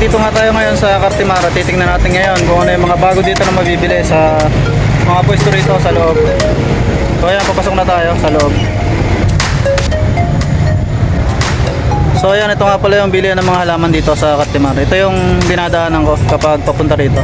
nandito nga tayo ngayon sa Cartimara. Titingnan natin ngayon kung ano yung mga bago dito na mabibili sa mga pwesto rito sa loob. So ayan, papasok na tayo sa loob. So ayan, ito nga pala yung bilihan ng mga halaman dito sa Cartimara. Ito yung dinadaanan ko kapag papunta rito.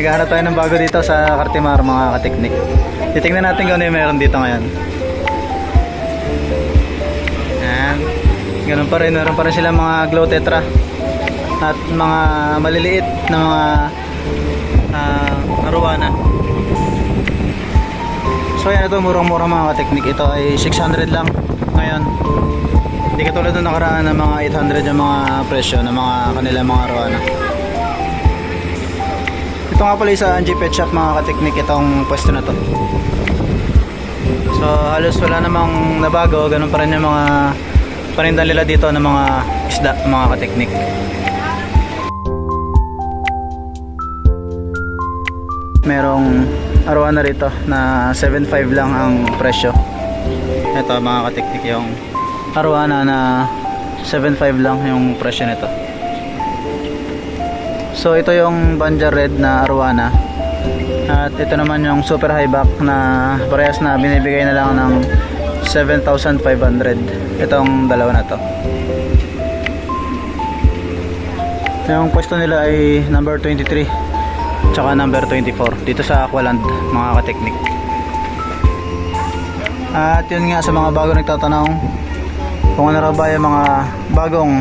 Naghahanap tayo ng bago dito sa Cartimar mga kateknik. Titingnan natin kung ano yung meron dito ngayon. Ayan. Ganun pa rin, meron pa rin sila mga glow tetra. At mga maliliit na mga uh, arowana. So ayan, ito murang-mura mga kateknik. Ito ay 600 lang ngayon. Hindi katulad ng nakaraan ng mga 800 yung mga presyo ng mga kanila mga arowana. Ito nga pala sa Angie Pet Shop mga kateknik itong pwesto na to. So halos wala namang nabago, ganun pa rin yung mga panindan nila dito ng mga isda mga kateknik. Merong arowana rito na 7.5 lang ang presyo. Ito mga kateknik yung arowana na 7.5 lang yung presyo nito. So ito yung Banja Red na Arowana. At ito naman yung Super High Back na parehas na binibigay na lang ng 7,500. Itong dalawa na to. Yung pwesto nila ay number 23 tsaka number 24 dito sa Aqualand mga kateknik. At yun nga sa mga bago nagtatanong kung ano raw ba yung mga bagong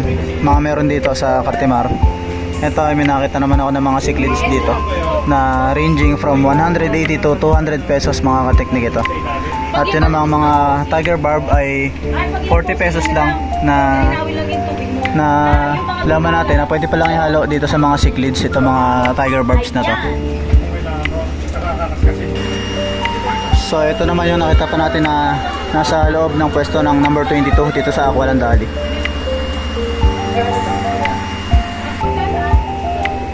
mga meron dito sa Cartimar. Ito ay may nakita naman ako ng mga cichlids dito na ranging from 180 to 200 pesos mga kateknik ito. At yun namang mga tiger barb ay 40 pesos lang na na laman natin na pwede pa lang ihalo dito sa mga cichlids ito mga tiger barbs na to. So ito naman yung nakita pa natin na nasa loob ng pwesto ng number 22 dito sa Aqualand Alley.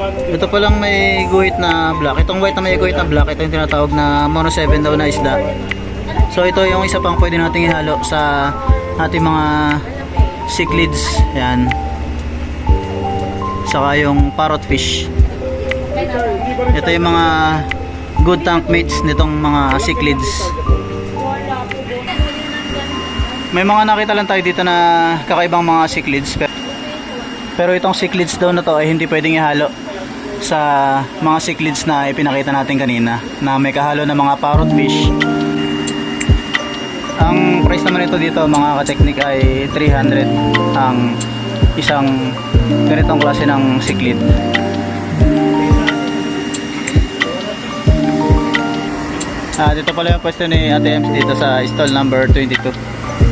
Ito pa lang may guhit na black. Itong white na may guhit na black, ito yung tinatawag na mono 7 daw na isda. So ito yung isa pang pwede nating ihalo sa ating mga cichlids. Yan. Saka yung parrot fish. Ito yung mga good tank mates nitong mga cichlids. May mga nakita lang tayo dito na kakaibang mga cichlids. Pero, itong cichlids daw na to ay hindi pwedeng ihalo sa mga cichlids na ipinakita natin kanina na may kahalo ng mga parrot fish. Ang price naman ito dito mga kateknik ay 300 ang isang ganitong klase ng cichlid. Ah, dito pala yung pwesto ni Ate Ems dito sa stall number 22.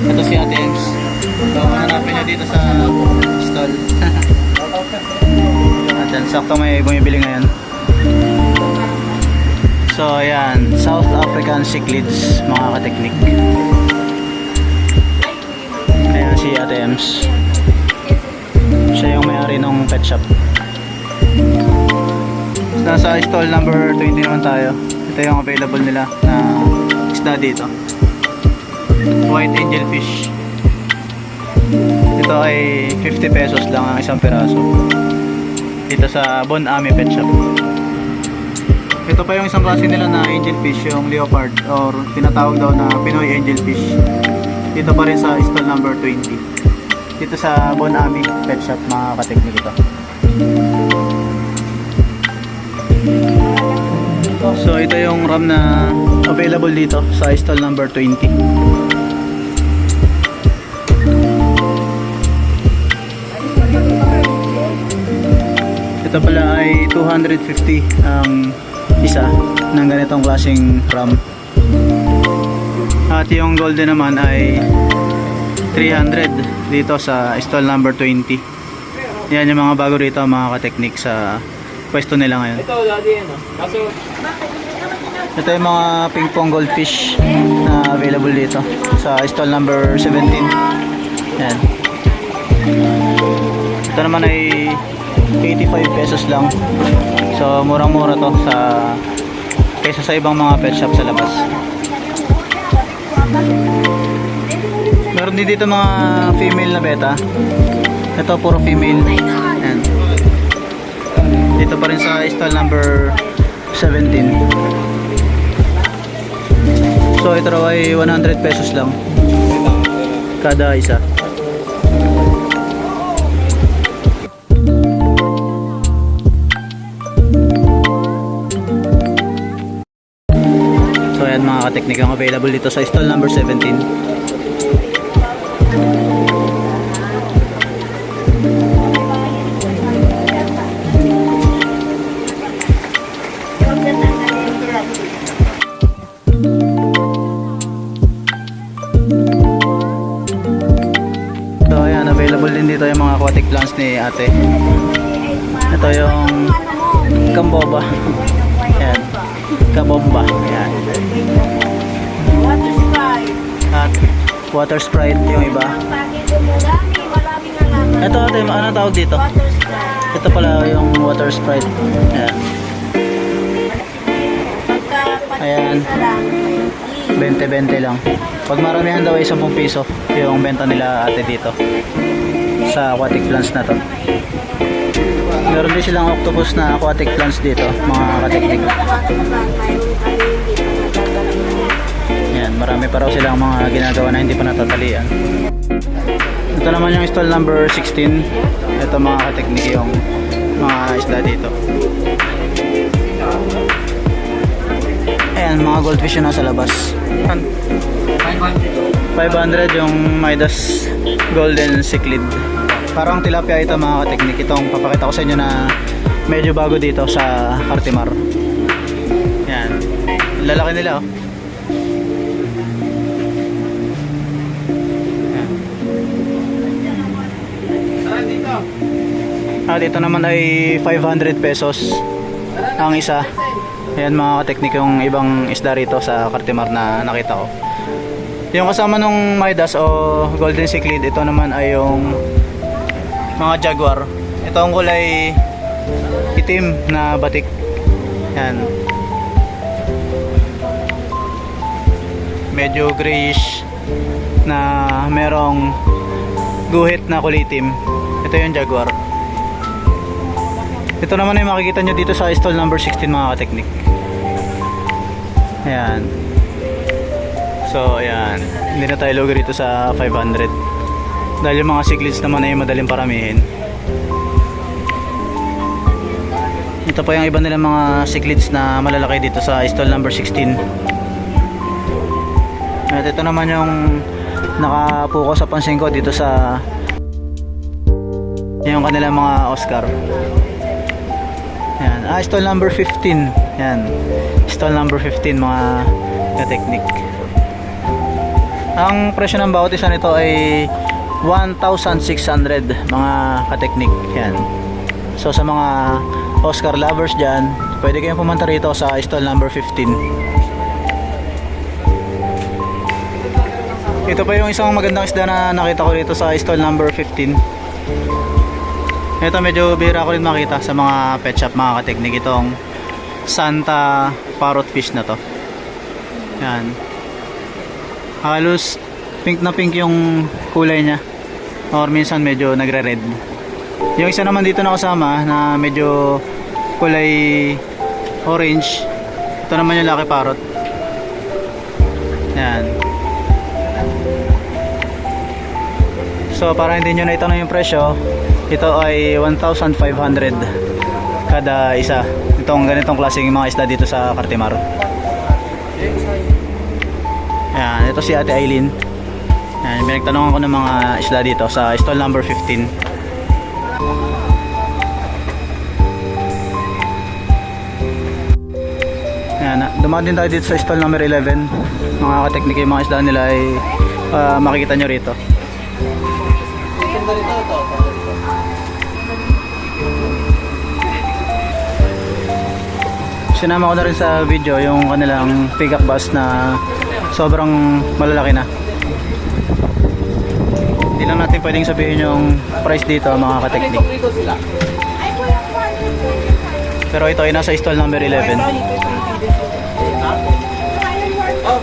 Ito si Ate Ems. So, hanapin niya dito sa stall. Yan, sakto may bumibili ngayon. So, ayan. South African cichlids, mga kateknik. Ayan si Ate Ems. Siya yung may-ari ng pet shop. Nasa stall number 20 naman tayo. Ito yung available nila na isda dito. White angel fish. Ito ay 50 pesos lang ang isang piraso. Dito sa Bon Ami Pet Shop. Ito pa yung isang klase nila na angel fish, yung leopard or tinatawag daw na Pinoy angel fish. Dito pa rin sa stall number 20. Dito sa Bon Ami Pet Shop mga kateknik ito. So ito yung RAM na available dito sa stall number 20. Ito pala ay 250 ang isa ng ganitong klaseng RAM. At yung golden naman ay 300 dito sa stall number 20. Yan yung mga bago rito mga ka-technique sa pwesto nila ngayon. Ito, daddy, ano? Kaso, Ito yung mga ping pong goldfish na available dito sa stall number 17. Yan. Ito naman ay 85 pesos lang. So murang-mura to sa kaysa sa ibang mga pet shop sa labas. Meron din dito mga female na beta. Ito puro female. Yan. Dito pa rin sa stall number 17. So ito raw ay 100 pesos lang kada isa. Mga ka-technique ang available dito sa stall number 17. So ayan, available din dito yung mga aquatic plants ni ate. Ito yung kamboba. Ayan. Kabomba. Ayan. At water sprite yung iba. Ito ate, ano tawag dito? Ito pala yung water sprite. Ayan. Ayan. 20-20 lang. Pag maramihan daw ay 10 piso yung benta nila ate dito sa aquatic plants na to. Meron din silang octopus na aquatic plants dito, mga kateknik. Yan, marami pa raw silang mga ginagawa na hindi pa natatalian. Ito naman yung stall number 16. Ito mga kateknik yung mga isda dito. Ayan, mga goldfish yung nasa labas. 500 yung Midas Golden Cichlid. Parang tilapia ito mga kateknik. Itong papakita ko sa inyo na medyo bago dito sa Cartimar. Yan. Lalaki nila oh. At ito naman ay 500 pesos ang isa. Ayan mga kateknik yung ibang isda rito sa Cartimar na nakita ko. Yung kasama nung Midas o Golden Cichlid, ito naman ay yung mga Jaguar. Ito ang kulay itim na batik. Yan. Medyo grayish na merong guhit na kulay itim. Ito yung Jaguar. Ito naman ay makikita nyo dito sa stall number 16 mga kateknik. Ayan. So, ayan. Hindi na tayo lugar dito sa 500. Dahil yung mga cichlids naman ay madaling paramihin. Ito pa yung iba nilang mga cichlids na malalaki dito sa stall number 16. At ito naman yung nakapuko sa pansin ko dito sa yung kanilang mga Oscar. Yan. Ah, stall number 15. Yan. Stall number 15 mga ka-technique. Ang presyo ng bawat isa nito ay 1,600 mga ka-technique. Yan. So sa mga Oscar lovers dyan, pwede kayong pumunta rito sa stall number 15. Ito pa yung isang magandang isda na nakita ko dito sa stall number 15. Ito medyo bihira ko rin makita sa mga pet shop mga kateknik itong Santa parrot fish na to. Yan. Halos pink na pink yung kulay niya. Or minsan medyo nagre-red. Yung isa naman dito na kasama na medyo kulay orange. Ito naman yung lucky parrot. Yan. So para hindi nyo na itanong yung presyo, ito ay 1,500 kada isa. Itong ganitong klaseng mga isda dito sa Cartimar. Yan, ito si Ate Aileen. Yan, pinagtanongan ko ng mga isda dito sa stall number 15. Yan, dumaan din tayo dito sa stall number 11. Mga kateknik yung mga isda nila ay ah, makikita nyo rito. Sinama ko na rin sa video yung kanilang pickup bus na sobrang malalaki na. Hindi lang natin pwedeng sabihin yung price dito mga kateknik. Pero ito ay nasa stall number 11. Oh,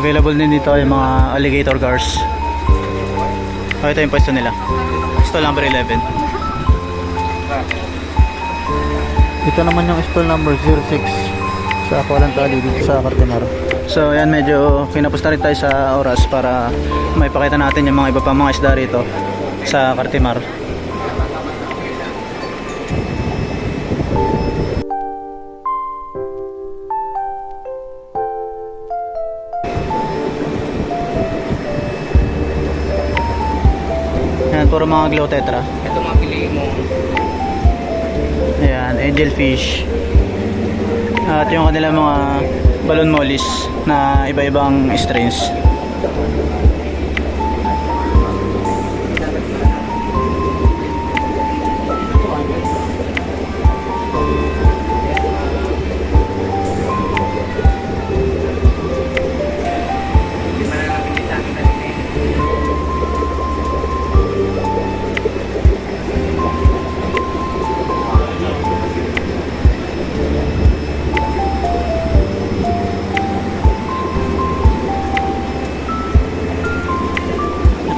Available din dito yung mga alligator cars. Oh, ito yung pwesto nila. Stall number 11. Ito naman yung stall number 06 sa Aqualan Tali dito sa Cartimar. So ayan medyo kinapos na rin tayo sa oras para maipakita natin yung mga iba pang mga isda rito sa Cartimar. Ayan, puro mga glow tetra. Angelfish. At yung kanilang mga balon mollies na iba-ibang strains.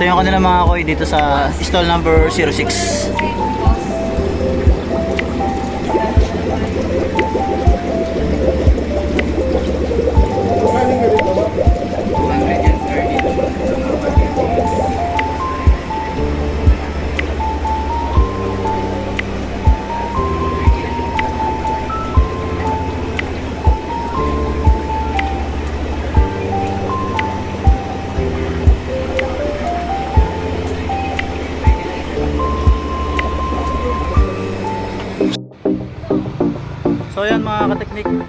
Ito yung kanilang mga koi dito sa stall number 06.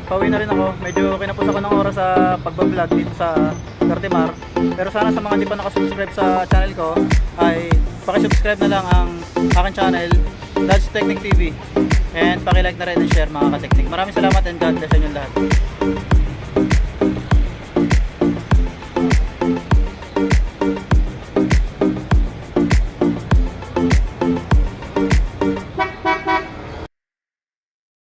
Pauwi na rin ako. Medyo kinapos ako ng oras sa pagbablog dito sa Cartimar. Pero sana sa mga hindi pa nakasubscribe sa channel ko ay pakisubscribe na lang ang aking channel, Dad's Technic TV. And pakilike na rin and share mga kateknik. Maraming salamat and God bless sa inyo lahat.